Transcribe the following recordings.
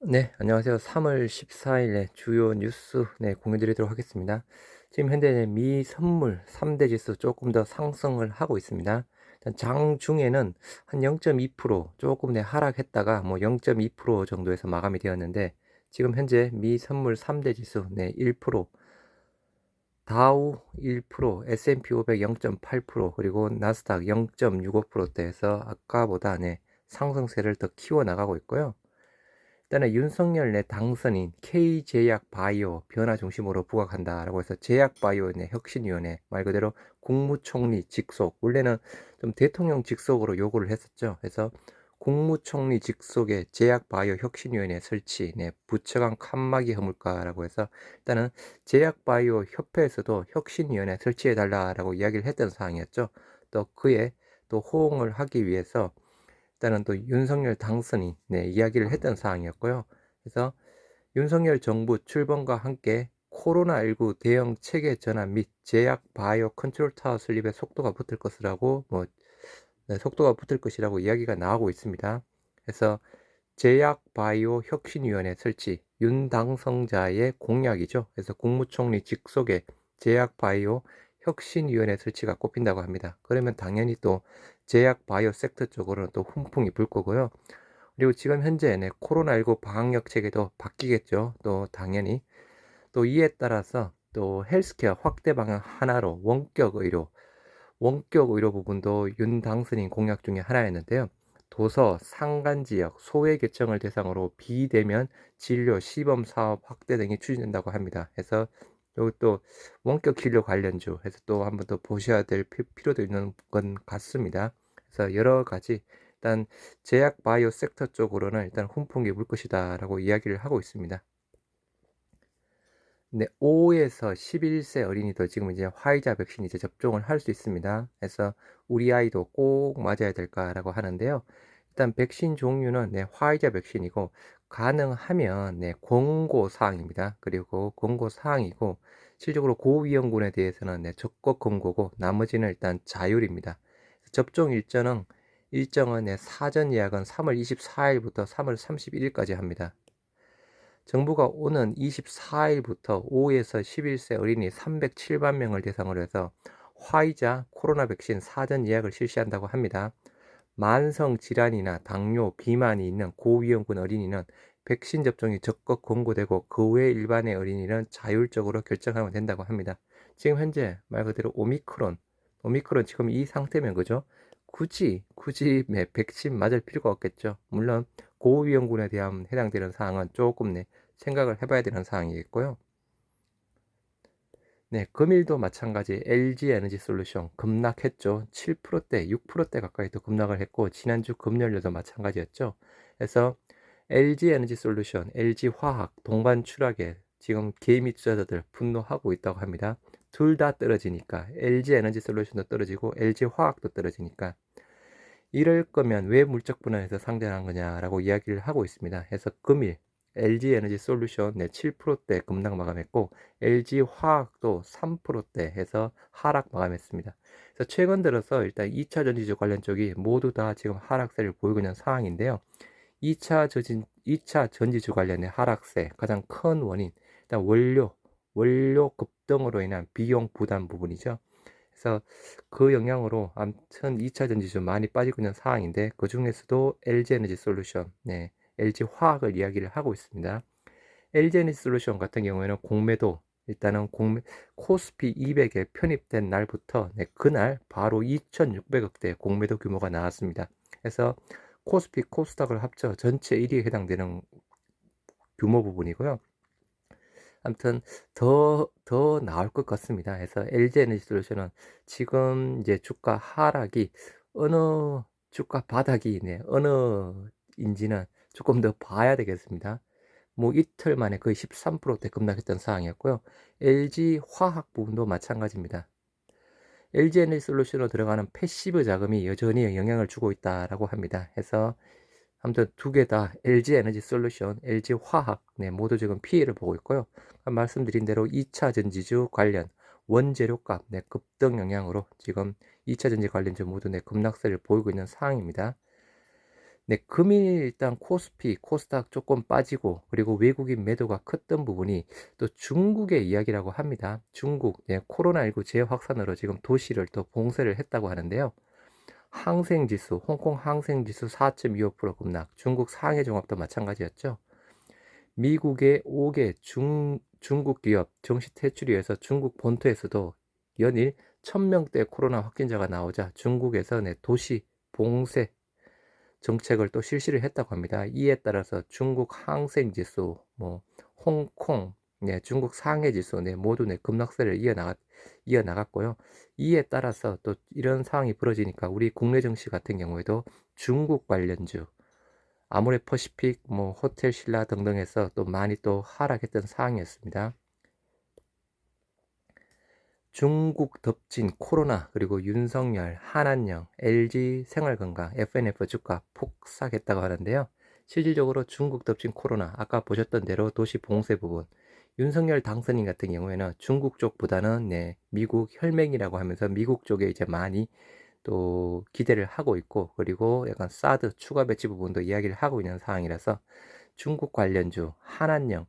네, 안녕하세요. 3월 14일에 주요 뉴스 네, 공유 드리도록 하겠습니다. 지금 현재 미 선물 3대 지수 조금 더 상승을 하고 있습니다. 장중에는 한 0.2% 조금 내 하락했다가 뭐 0.2% 정도에서 마감이 되었는데 지금 현재 미 선물 3대 지수 네, 1%, 다우 1%, S&P 500 0.8% 그리고 나스닥 0.65%대에서 아까보다 네, 상승세를 더 키워 나가고 있고요. 일단은 윤석열 내 당선인 K제약 바이오 변화 중심으로 부각한다라고 해서 제약 바이오 내 혁신위원회 말 그대로 국무총리 직속 원래는 좀 대통령 직속으로 요구를 했었죠. 그래서 국무총리 직속의 제약 바이오 혁신위원회 설치, 네, 부처 간 칸막이 허물까라고 해서 일단은 제약 바이오 협회에서도 혁신위원회 설치해 달라라고 이야기를 했던 사항이었죠. 또 그에 또 호응을 하기 위해서 일단은 또 윤석열 당선이 네, 이야기를 했던 사항이었고요. 그래서 윤석열 정부 출범과 함께 코로나19 대응 체계 전환 및 제약 바이오 컨트롤 타워 설립에 속도가 붙을 것이라고 뭐 네, 속도가 붙을 것이라고 이야기가 나오고 있습니다. 그래서 제약 바이오 혁신위원회 설치 윤 당선자의 공약이죠. 그래서 국무총리 직속의 제약 바이오 혁신위원회 설치가 꼽힌다고 합니다. 그러면 당연히 또 제약 바이오 섹터 쪽으로는 또 훈풍이 불 거고요. 그리고 지금 현재 네, 코로나19 방역 체계도 바뀌겠죠. 또 당연히 또 이에 따라서 또 헬스케어 확대 방향 하나로 원격 의료, 원격 의료 부분도 윤 당선인 공약 중에 하나였는데요. 도서, 상간 지역, 소외 계층을 대상으로 비대면 진료 시범 사업 확대 등이 추진된다고 합니다. 그래서 여기 또 원격 진료 관련주 해서 또 한 번 더 보셔야 될 필요도 있는 건 같습니다. 그래서 여러 가지 일단 제약 바이오 섹터 쪽으로는 일단 훈풍이 불 것이다라고 이야기를 하고 있습니다. 네, 5에서 11세 어린이도 지금 이제 화이자 백신 이제 접종을 할 수 있습니다. 그래서 우리 아이도 꼭 맞아야 될까라고 하는데요. 일단 백신 종류는 네, 화이자 백신이고 가능하면 네, 권고 사항입니다. 그리고 권고 사항이고 실적으로 고위험군에 대해서는 네, 적극 권고고 나머지는 일단 자율입니다. 접종 일정은 일정은 네, 사전 예약은 3월 24일부터 3월 31일까지 합니다. 정부가 오는 24일부터 5에서 11세 어린이 307만 명을 대상으로 해서 화이자 코로나 백신 사전 예약을 실시한다고 합니다. 만성 질환이나 당뇨, 비만이 있는 고위험군 어린이는 백신 접종이 적극 권고되고 그 외 일반의 어린이는 자율적으로 결정하면 된다고 합니다. 지금 현재 말 그대로 오미크론, 오미크론 지금 이 상태면 그죠? 굳이 굳이 백신 맞을 필요가 없겠죠. 물론 고위험군에 대한 해당되는 사항은 조금 네, 생각을 해봐야 되는 사항이겠고요. 네, 금일도 마찬가지 LG 에너지 솔루션 급락했죠. 7%대, 6%대 가까이 또 급락을 했고 지난주 금요일도 마찬가지였죠. 그래서 LG 에너지 솔루션, LG 화학 동반 추락에 지금 개미 투자자들 분노하고 있다고 합니다. 둘 다 떨어지니까 LG 에너지 솔루션도 떨어지고 LG 화학도 떨어지니까 이럴 거면 왜 물적 분할해서 상장한 거냐라고 이야기를 하고 있습니다. 해서 금일 LG 에너지 솔루션 네, 7%대 급락 마감했고 LG 화학도 3%대 해서 하락 마감했습니다. 그래서 최근 들어서 일단 2차 전지주 관련 쪽이 모두 다 지금 하락세를 보이고 있는 상황인데요. 2차 전지 2차 전지주 관련의 하락세 가장 큰 원인 일단 원료 원료 급등으로 인한 비용 부담 부분이죠. 그래서 그 영향으로 아무튼 2차 전지주 많이 빠지고 있는 상황인데 그 중에서도 LG 에너지 솔루션, 네, LG 화학을 이야기를 하고 있습니다. LG 에너지 솔루션 같은 경우에는 공매도 일단은 공매, 코스피 200에 편입된 날부터 네, 그날 바로 2,600억대 공매도 규모가 나왔습니다. 그래서 코스피 코스닥을 합쳐 전체 1위에 해당되는 규모 부분이고요. 아무튼 더, 더 나을 것 같습니다. 그래서 LG 에너지 솔루션은 지금 이제 주가 하락이 어느 주가 바닥이 네, 어느 인지는 조금 더 봐야 되겠습니다. 뭐 이틀 만에 거의 13%대 급락했던 상황이었고요. LG 화학 부분도 마찬가지입니다. LG 에너지 솔루션으로 들어가는 패시브 자금이 여전히 영향을 주고 있다라고 합니다. 해서 아무튼 두 개 다 LG 에너지 솔루션, LG 화학 네, 모두 지금 피해를 보고 있고요. 말씀드린 대로 2차 전지주 관련 원재료값 네, 급등 영향으로 지금 2차 전지 관련주 모두 네, 급락세를 보이고 있는 상황입니다. 네, 금일 일단 코스피, 코스닥 조금 빠지고 그리고 외국인 매도가 컸던 부분이 또 중국의 이야기라고 합니다. 중국 네, 코로나19 재확산으로 지금 도시를 또 봉쇄를 했다고 하는데요. 항생지수, 홍콩 항생지수 4.25% 급락, 중국 상해 종합도 마찬가지였죠. 미국의 5개 중, 중국 기업 정시 퇴출위에서 중국 본토에서도 연일 1000명대 코로나 확진자가 나오자 중국에서 내 도시 봉쇄 정책을 또 실시를 했다고 합니다. 이에 따라서 중국 항생 지수, 뭐 홍콩, 네, 중국 상해 지수, 네, 모두 네, 급락세를 이어나갔, 이어나갔고요. 이에 따라서 또 이런 상황이 벌어지니까 우리 국내 증시 같은 경우에도 중국 관련주, 아모레 퍼시픽, 뭐 호텔 신라 등등에서 또 많이 또 하락했던 상황이었습니다. 중국 덮친 코로나 그리고 윤석열, 한한령, LG 생활건강, FNF 주가 폭삭했다고 하는데요. 실질적으로 중국 덮친 코로나 아까 보셨던 대로 도시 봉쇄 부분 윤석열 당선인 같은 경우에는 중국 쪽보다는 네, 미국 혈맹이라고 하면서 미국 쪽에 이제 많이 또 기대를 하고 있고 그리고 약간 사드 추가 배치 부분도 이야기를 하고 있는 상황이라서 중국 관련주 한한령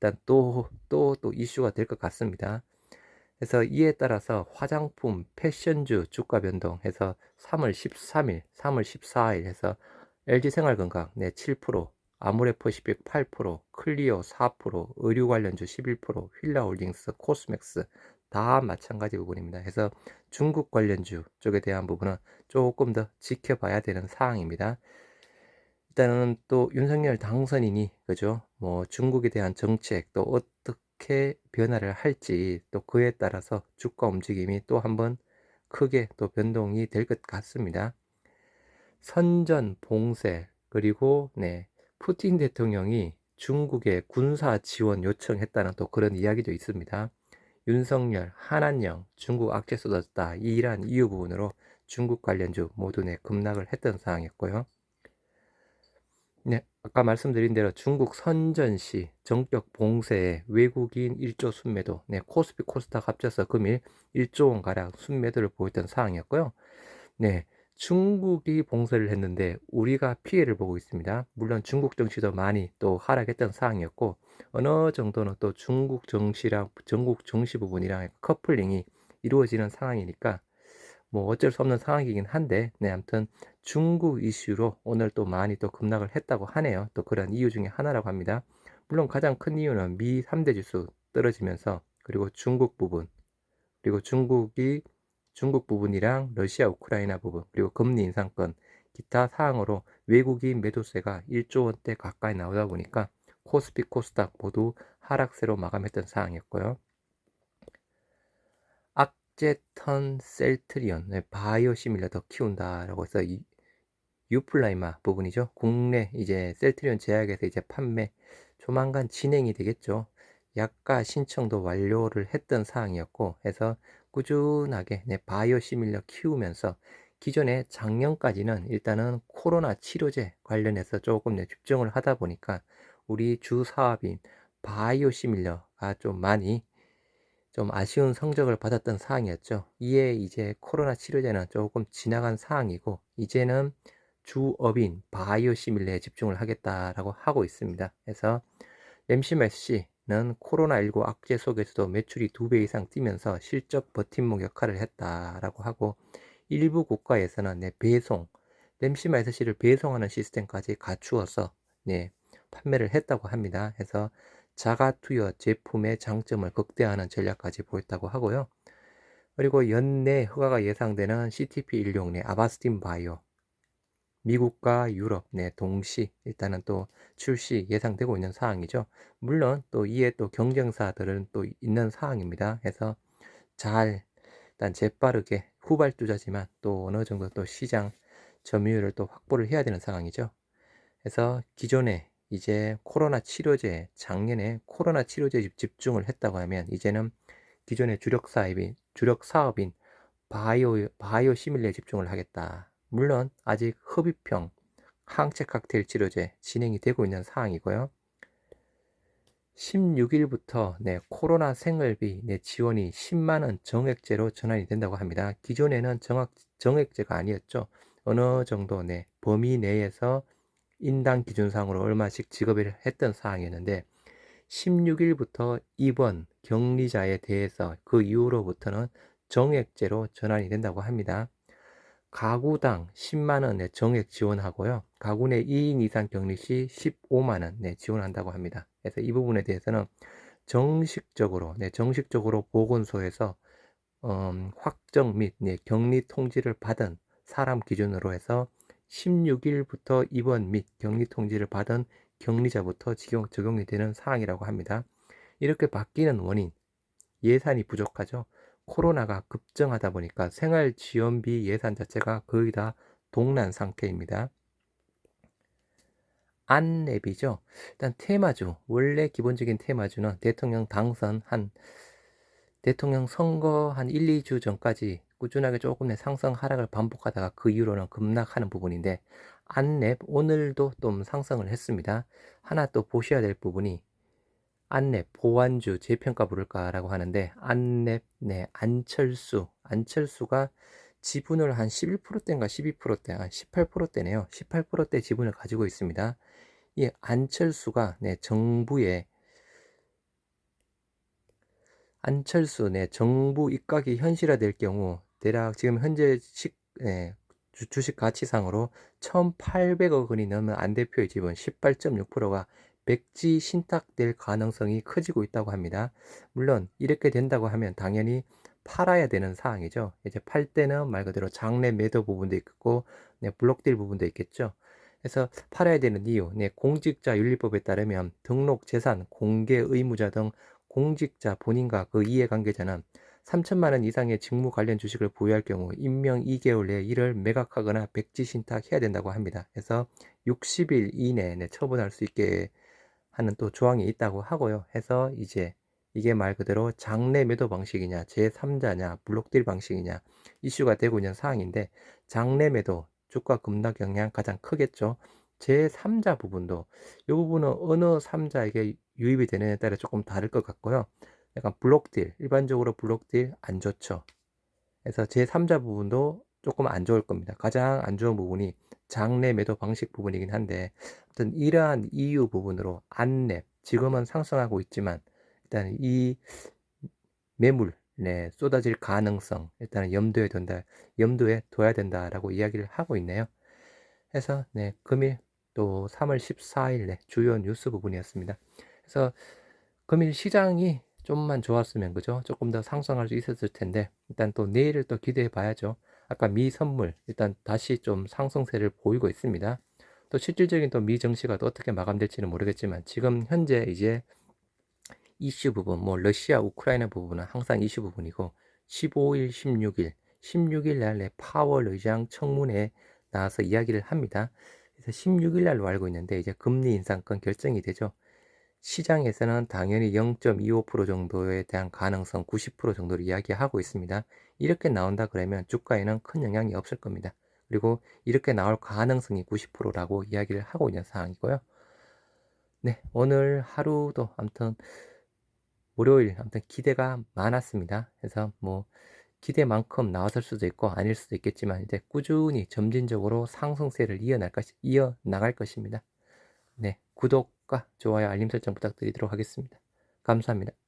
일단 또 또 또 이슈가 될 것 같습니다. 그래서 이에 따라서 화장품, 패션주 주가 변동해서 3월 13일, 3월 14일 해서 LG생활건강 네 7%, 아모레퍼시픽 8%, 클리오 4%, 의류 관련주 11%, 휠라홀딩스, 코스맥스 다 마찬가지 부분입니다. 해서 중국 관련주 쪽에 대한 부분은 조금 더 지켜봐야 되는 사항입니다. 일단은 또 윤석열 당선인이 그죠? 뭐 중국에 대한 정책 또 어떻게 어떻게 변화를 할지 또 그에 따라서 주가 움직임이 또 한번 크게 또 변동이 될 것 같습니다. 선전 봉쇄 그리고 네 푸틴 대통령이 중국에 군사 지원 요청했다는 또 그런 이야기도 있습니다. 윤석열, 한한령, 중국 악재 쏟았다. 이러한 이유 부분으로 중국 관련주 모두 내 급락을 했던 상황이었고요. 네, 아까 말씀드린 대로 중국 선전시 정격 봉쇄에 외국인 1조 순매도, 네, 코스피 코스닥 합쳐서 금일 1조 원 가량 순매도를 보였던 상황이었고요. 네, 중국이 봉쇄를 했는데 우리가 피해를 보고 있습니다. 물론 중국 정시도 많이 또 하락했던 상황이었고 어느 정도는 또 중국 정시랑 전국 정시 부분이랑 커플링이 이루어지는 상황이니까 뭐 어쩔 수 없는 상황이긴 한데 네 아무튼 중국 이슈로 오늘 또 많이 또 급락을 했다고 하네요. 또 그런 이유 중에 하나라고 합니다. 물론 가장 큰 이유는 미 3대 지수 떨어지면서 그리고 중국 부분 그리고 중국이 중국 부분이랑 러시아 우크라이나 부분 그리고 금리 인상권 기타 사항으로 외국인 매도세가 1조 원대 가까이 나오다 보니까 코스피 코스닥 모두 하락세로 마감했던 상황이었고요. 악제턴 셀트리온 네, 바이오 시밀러 더 키운다라고 해서 이 유플라이마 부분이죠. 국내 이제 셀트리온 제약에서 이제 판매 조만간 진행이 되겠죠. 약가 신청도 완료를 했던 사항이었고 해서 꾸준하게 네, 바이오 시밀러 키우면서 기존에 작년까지는 일단은 코로나 치료제 관련해서 조금 네, 집중을 하다 보니까 우리 주 사업인 바이오 시밀러가 좀 많이 좀 아쉬운 성적을 받았던 사항이었죠. 이에 이제 코로나 치료제는 조금 지나간 사항이고 이제는 주업인 바이오 시밀레에 집중을 하겠다라고 하고 있습니다. 그래서 램시메스씨는 코로나19 악재 속에서도 매출이 두 배 이상 뛰면서 실적 버팀목 역할을 했다라고 하고 일부 국가에서는 네, 배송, 램시메스씨를 배송하는 시스템까지 갖추어서 네, 판매를 했다고 합니다. 해서 자가 투여 제품의 장점을 극대화하는 전략까지 보였다고 하고요. 그리고 연내 허가가 예상되는 CTP 일용내 아바스틴 바이오 미국과 유럽 내 동시 일단은 또 출시 예상되고 있는 사항이죠. 물론 또 이에 또 경쟁사들은 또 있는 사항입니다. 해서 잘 일단 재빠르게 후발주자지만 또 어느 정도 또 시장 점유율을 또 확보를 해야 되는 상황이죠. 그래서 기존에 이제 코로나 치료제 작년에 코로나 치료제 집중을 했다고 하면 이제는 기존의 주력 사업인 주력 사업인 바이오 바이오 시밀레 집중을 하겠다. 물론 아직 흡입형 항체 칵테일 치료제 진행이 되고 있는 상황이고요. 16일부터 네, 코로나 생활비 네, 지원이 10만 원 정액제로 전환이 된다고 합니다. 기존에는 정액, 정액제가 아니었죠. 어느 정도 네, 범위 내에서 인당 기준상으로 얼마씩 지급을 했던 사항이었는데 16일부터 입원 격리자에 대해서 그 이후로부터는 정액제로 전환이 된다고 합니다. 가구당 10만원의 정액 지원하고요. 가구 내 2인 이상 격리 시 15만원 네, 지원한다고 합니다. 그래서 이 부분에 대해서는 정식적으로, 네, 정식적으로 보건소에서 음, 확정 및 네, 격리 통지를 받은 사람 기준으로 해서 16일부터 입원 및 격리 통지를 받은 격리자부터 적용, 적용이 되는 사항이라고 합니다. 이렇게 바뀌는 원인, 예산이 부족하죠. 코로나가 급증하다 보니까 생활 지원비 예산 자체가 거의 다 동난 상태입니다. 안랩이죠. 일단 테마주, 원래 기본적인 테마주는 대통령 당선 한 대통령 선거 한 1, 2주 전까지 꾸준하게 조금의 상승 하락을 반복하다가 그 이후로는 급락하는 부분인데 안랩 오늘도 좀 상승을 했습니다. 하나 또 보셔야 될 부분이 안랩 보완주 재평가 부를까라고 하는데 안랩 네 안철수 안철수가 지분을 한 11%대인가 12%대 한 18%대네요. 18%대 지분을 가지고 있습니다. 이 안철수가 네 정부의 안철수 네 정부 입각이 현실화될 경우 대략 지금 현재 식, 네, 주, 식 가치상으로 1,800억 원이 넘는 안 대표의 지분 18.6%가 백지 신탁될 가능성이 커지고 있다고 합니다. 물론 이렇게 된다고 하면 당연히 팔아야 되는 사항이죠. 이제 팔 때는 말 그대로 장내 매도 부분도 있고 네, 블록딜 부분도 있겠죠. 그래서 팔아야 되는 이유, 네, 공직자 윤리법에 따르면 등록 재산, 공개 의무자 등 공직자 본인과 그 이해관계자는 3천만 원 이상의 직무 관련 주식을 보유할 경우 임명 2개월 내에 이를 매각하거나 백지 신탁해야 된다고 합니다. 그래서 60일 이내에 처분할 수 있게 하는 또 조항이 있다고 하고요. 해서 이제 이게 말 그대로 장내 매도 방식이냐, 제3자냐, 블록딜 방식이냐 이슈가 되고 있는 사항인데 장내 매도 주가 급락 영향 가장 크겠죠. 제3자 부분도 이 부분은 어느 3자에게 유입이 되느냐에 따라 조금 다를 것 같고요. 약간 블록딜, 일반적으로 블록딜 안 좋죠. 그래서 제3자 부분도 조금 안 좋을 겁니다. 가장 안 좋은 부분이 장내 매도 방식 부분이긴 한데 아무튼 이러한 이유 부분으로 안랩 지금은 상승하고 있지만 일단 이 매물 네, 쏟아질 가능성 일단은 염두에 둔다 염두에 둬야 된다라고 이야기를 하고 있네요. 해서 네 금일 또 3월 14일 네, 주요 뉴스 부분이었습니다. 그래서 금일 시장이 좀만 좋았으면 그죠? 조금 더 상승할 수 있었을 텐데 일단 또 내일을 또 기대해 봐야죠. 아까 미 선물 일단 다시 좀 상승세를 보이고 있습니다. 또 실질적인 또미 증시가 또 어떻게 마감될지는 모르겠지만 지금 현재 이제 이슈 부분 뭐 러시아 우크라이나 부분은 항상 이슈 부분이고 15일 16일 16일 날에 파월 의장 청문회에 나와서 이야기를 합니다. 그래서 16일 날로 알고 있는데 이제 금리 인상권 결정이 되죠. 시장에서는 당연히 0.25% 정도에 대한 가능성 90% 정도를 이야기하고 있습니다. 이렇게 나온다 그러면 주가에는 큰 영향이 없을 겁니다. 그리고 이렇게 나올 가능성이 90%라고 이야기를 하고 있는 상황이고요. 네, 오늘 하루도 아무튼 월요일 아무튼 기대가 많았습니다. 그래서 뭐 기대만큼 나왔을 수도 있고 아닐 수도 있겠지만 이제 꾸준히 점진적으로 상승세를 이어날 것, 이어 나갈 것입니다. 네, 구독과 좋아요, 알림 설정 부탁드리도록 하겠습니다. 감사합니다.